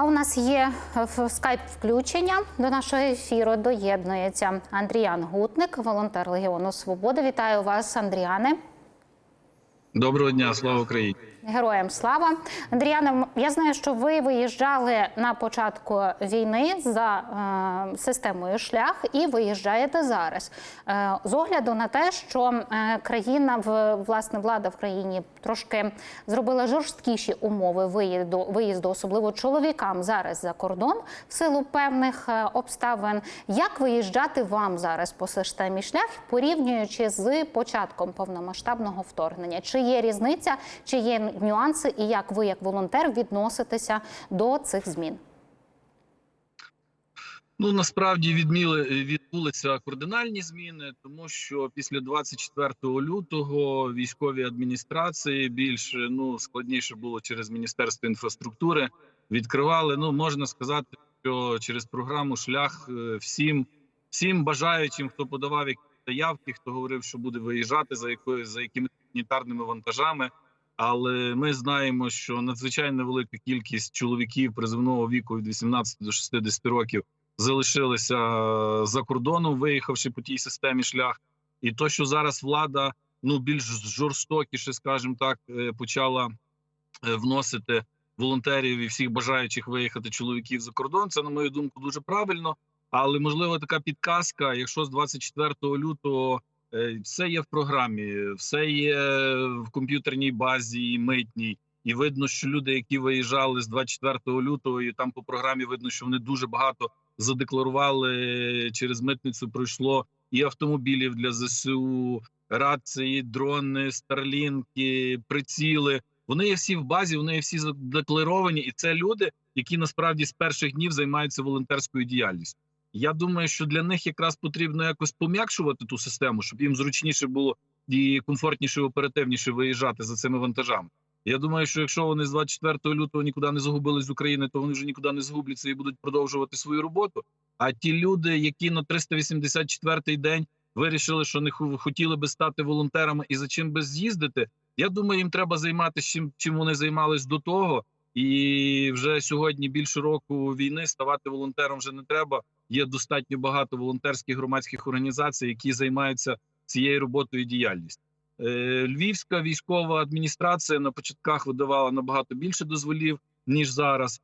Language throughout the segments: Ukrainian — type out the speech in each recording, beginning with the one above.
А у нас є скайп включення до нашого ефіру. Доєднується Андріан Гутник, волонтер Легіону Свободи. Вітаю вас, Андріане. Доброго дня, слава Україні. Героям слава Андріане. Я знаю, що ви виїжджали на початку війни за е, системою шлях і виїжджаєте зараз. Е, з огляду на те, що е, країна в власне влада в країні трошки зробила жорсткіші умови виїзду, виїзду, особливо чоловікам зараз за кордон в силу певних е, обставин. Як виїжджати вам зараз по системі шлях, порівнюючи з початком повномасштабного вторгнення? Чи є різниця, чи є нюанси, і як ви, як волонтер, відноситеся до цих змін? Ну насправді відміли відбулися кардинальні зміни, тому що після 24 лютого військові адміністрації більш ну складніше було через міністерство інфраструктури. Відкривали. Ну можна сказати, що через програму шлях е, всім всім бажаючим, хто подавав заявки, хто говорив, що буде виїжджати за якою за якими гуманітарними вантажами. Але ми знаємо, що надзвичайно велика кількість чоловіків призовного віку від 18 до 60 років залишилися за кордоном, виїхавши по тій системі шлях, і то, що зараз влада ну більш жорстокіше, скажімо так, е, почала е, вносити волонтерів і всіх бажаючих виїхати чоловіків за кордон. Це на мою думку дуже правильно. Але можливо така підказка, якщо з 24 лютого е, все є в програмі, все є в комп'ютерній базі і митній. І видно, що люди, які виїжджали з 24 лютого, і там по програмі видно, що вони дуже багато задекларували через митницю. Пройшло і автомобілів для ЗСУ, рації, дрони, старлінки, приціли. Вони є всі в базі, вони є всі задекларовані, і це люди, які насправді з перших днів займаються волонтерською діяльністю. Я думаю, що для них якраз потрібно якось пом'якшувати ту систему, щоб їм зручніше було і комфортніше, і оперативніше виїжджати за цими вантажами. Я думаю, що якщо вони з 24 лютого нікуди не загубились з України, то вони вже нікуди не загубляться і будуть продовжувати свою роботу. А ті люди, які на 384-й день вирішили, що не хотіли би стати волонтерами і за чим би з'їздити, я думаю, їм треба займатися чим, чим вони займались до того. І вже сьогодні більше року війни ставати волонтером вже не треба. Є достатньо багато волонтерських громадських організацій, які займаються цією роботою і діяльністю. Е, Львівська військова адміністрація на початках видавала набагато більше дозволів ніж зараз.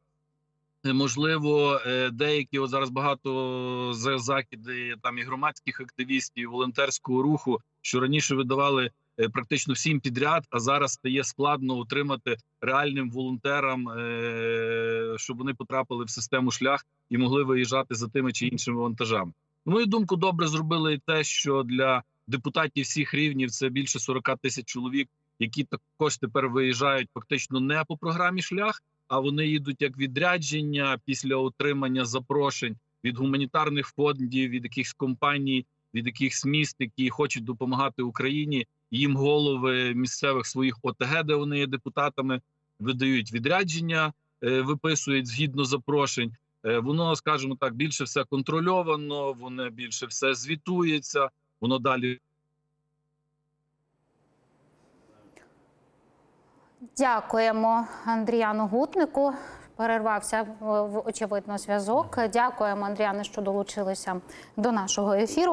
Е, Можливо, е, деякі от зараз багато за закиди там і громадських активістів, і волонтерського руху, що раніше видавали практично всім підряд, а зараз стає складно отримати реальним волонтерам, е, щоб вони потрапили в систему шлях і могли виїжджати за тими чи іншими вантажами. На мою думку, добре зробили і те, що для депутатів всіх рівнів це більше 40 тисяч чоловік, які також тепер виїжджають фактично не по програмі шлях, а вони їдуть як відрядження після отримання запрошень від гуманітарних фондів, від якихось компаній, від якихось міст, які хочуть допомагати Україні. Їм голови місцевих своїх ОТГ, де вони є депутатами, видають відрядження, е, виписують згідно запрошень. Е, Воно, скажімо так, більше все контрольовано, воно більше все звітується. Воно далі Дякуємо Андріану Гутнику. Перервався очевидно зв'язок. Дякуємо, Андріане, що долучилися до нашого ефіру.